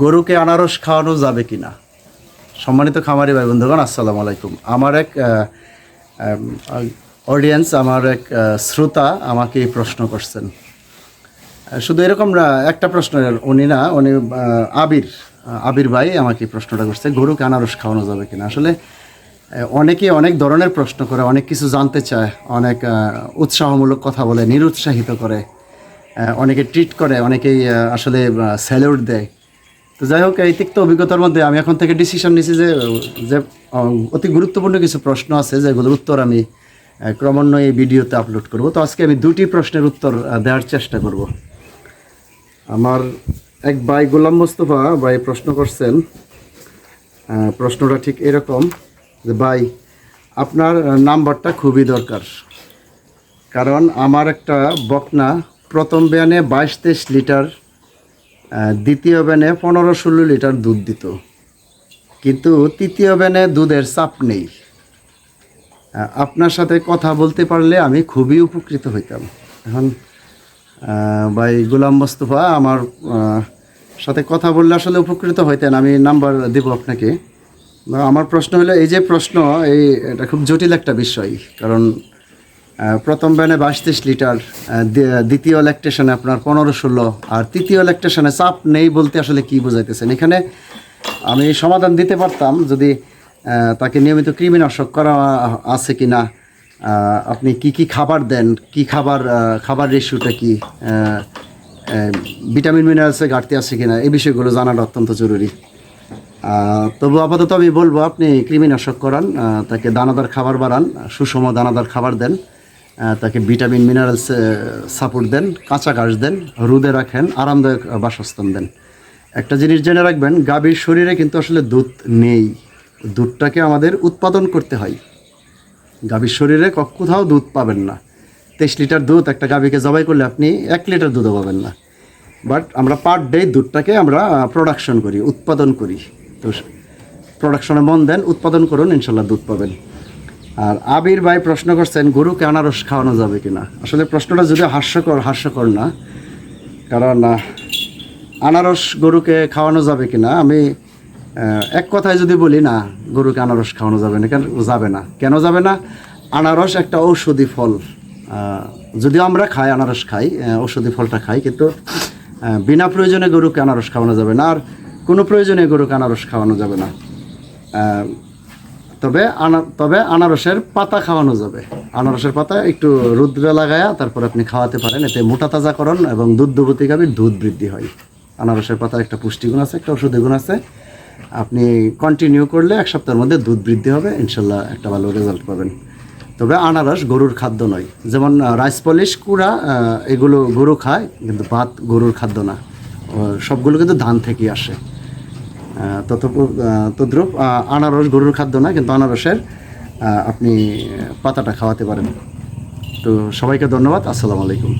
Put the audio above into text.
গরুকে আনারস খাওয়ানো যাবে কি না সম্মানিত খামারি ভাই বন্ধুগণ আসসালামু আলাইকুম। আমার এক অডিয়েন্স আমার এক শ্রোতা আমাকে প্রশ্ন করছেন। শুধু এরকম না একটা প্রশ্ন উনি না উনি আবির আবির ভাই আমাকে প্রশ্নটা করছে গরুকে আনারস খাওয়ানো যাবে কিনা? আসলে আহ, অনেকে অনেক ধরনের প্রশ্ন করে অনেক কিছু জানতে চায় অনেক উৎসাহমূলক কথা বলে নিরুৎসাহিত করে অনেকে ট্রিট করে অনেকেই আসলে স্যালিউট দেয়। তো যাই হোক, এই তিক্ত অভিজ্ঞতার মধ্যে আমি এখন থেকে ডিসিশন নিয়েছি যে যে অতি গুরুত্বপূর্ণ কিছু প্রশ্ন আছে যেগুলোর উত্তর আমি ক্রমান্বয়ে এই ভিডিওতে আপলোড করব। তো আজকে আমি দুটি প্রশ্নের উত্তর দেওয়ার চেষ্টা করব। আমার এক ভাই গোলাম মোস্তফা ভাই প্রশ্ন করছেন প্রশ্নটা ঠিক এরকম যে, ভাই, আপনার নাম্বারটা খুবই দরকার। কারণ আমার একটা বকনা প্রথম ব্যানে বাইশ তেইশ লিটার দ্বিতীয় ব্যানে পনেরো ষোলো লিটার দুধ দিত। কিন্তু তৃতীয় ব্যানে দুধের চাপ নেই। আপনার সাথে কথা বলতে পারলে আমি খুবই উপকৃত হইতাম। এখন ভাই গোলাম মোস্তফা আমার সাথে কথা বললে আসলে উপকৃত হইতেন। আমি নাম্বার দেব আপনাকে। আমার প্রশ্ন হলো, এই যে প্রশ্ন, এই এটা খুব জটিল একটা বিষয়। কারণ প্রথম ব্যানে বাইশ লিটার দ্বিতীয় ল্যাকটেশনে আপনার পনেরো ষোলো আর তৃতীয় ল্যাকটেশনে চাপ নেই বলতে আসলে কি বোঝাইতেছেন? এখানে আমি সমাধান দিতে পারতাম যদি তাকে নিয়মিত কৃমিনাশক করা আছে কি না আপনি কি কি খাবার দেন, কি খাবার খাবার রেশিওটা কি ভিটামিন মিনারেলসের ঘাটতি আছে কিনা, এই বিষয়গুলো জানাটা অত্যন্ত জরুরি। তবু আপাতত আমি বলব, আপনি কৃমিনাশক করান তাকে দানাদার খাবার বাড়ান, সুষম দানাদার খাবার দেন। তাকে ভিটামিন, মিনারেলস সাপোর্ট দেন, কাঁচা ঘাস দেন, রোদে রাখেন, আরামদায়ক বাসস্থান দেন। একটা জিনিস জেনে রাখবেন, গাভীর শরীরে কিন্তু আসলে দুধ নেই। দুধটাকে আমাদের উৎপাদন করতে হয়। গাভীর শরীরে কোথাও দুধ পাবেন না। তেইশ লিটার দুধ একটা গাভীকে জবাই করলে আপনি এক লিটার দুধও পাবেন না। বাট আমরা পার ডে দুধটাকে আমরা প্রোডাকশন করি, উৎপাদন করি। তো প্রোডাকশনে মন দেন, উৎপাদন করুন, ইনশাল্লাহ দুধ পাবেন। আর আবির ভাই প্রশ্ন করছেন গরুকে আনারস খাওয়ানো যাবে কিনা? আসলে প্রশ্নটা যদি হাস্যকর হাস্যকর না, কারণ আনারস গরুকে খাওয়ানো যাবে কিনা? আমি এক কথায় যদি বলি, না, গরুকে আনারস খাওয়ানো যাবে না, কেন যাবে না? কেন যাবে না? আনারস একটা ঔষধি ফল। যদিও আমরা খাই, আনারস খাই ঔষধি ফলটা খাই, কিন্তু বিনা প্রয়োজনে গরুকে আনারস খাওয়ানো যাবে না, আর কোনো প্রয়োজনে গরুকে আনারস খাওয়ানো যাবে না। তবে আনা তবে আনারসের পাতা খাওয়ানো যাবে। আনারসের পাতা একটু রুদ্রে লাগায়া তারপর আপনি খাওয়াতে পারেন। এতে মোটা তাজা তাজাকরণ এবং দুধ দুবতী দুধ বৃদ্ধি হয়। আনারসের পাতার একটা পুষ্টিগুণ আছে, একটা ওষুধি গুণ আছে। আপনি কন্টিনিউ করলে এক সপ্তাহের মধ্যে দুধ বৃদ্ধি হবে, ইনশাল্লাহ একটা ভালো রেজাল্ট পাবেন। তবে আনারস গরুর খাদ্য নয়। যেমন রাইস পলিশ কুড়া এগুলো গরু খায়, কিন্তু ভাত গরুর খাদ্য না। সবগুলো কিন্তু ধান থেকেই আসে। তদ্রূপ আনারস গরুর খাদ্য না, কিন্তু আনারসের আপনি পাতাটা খাওয়াতে পারেন। তো সবাইকে ধন্যবাদ, আসসালামু আলাইকুম।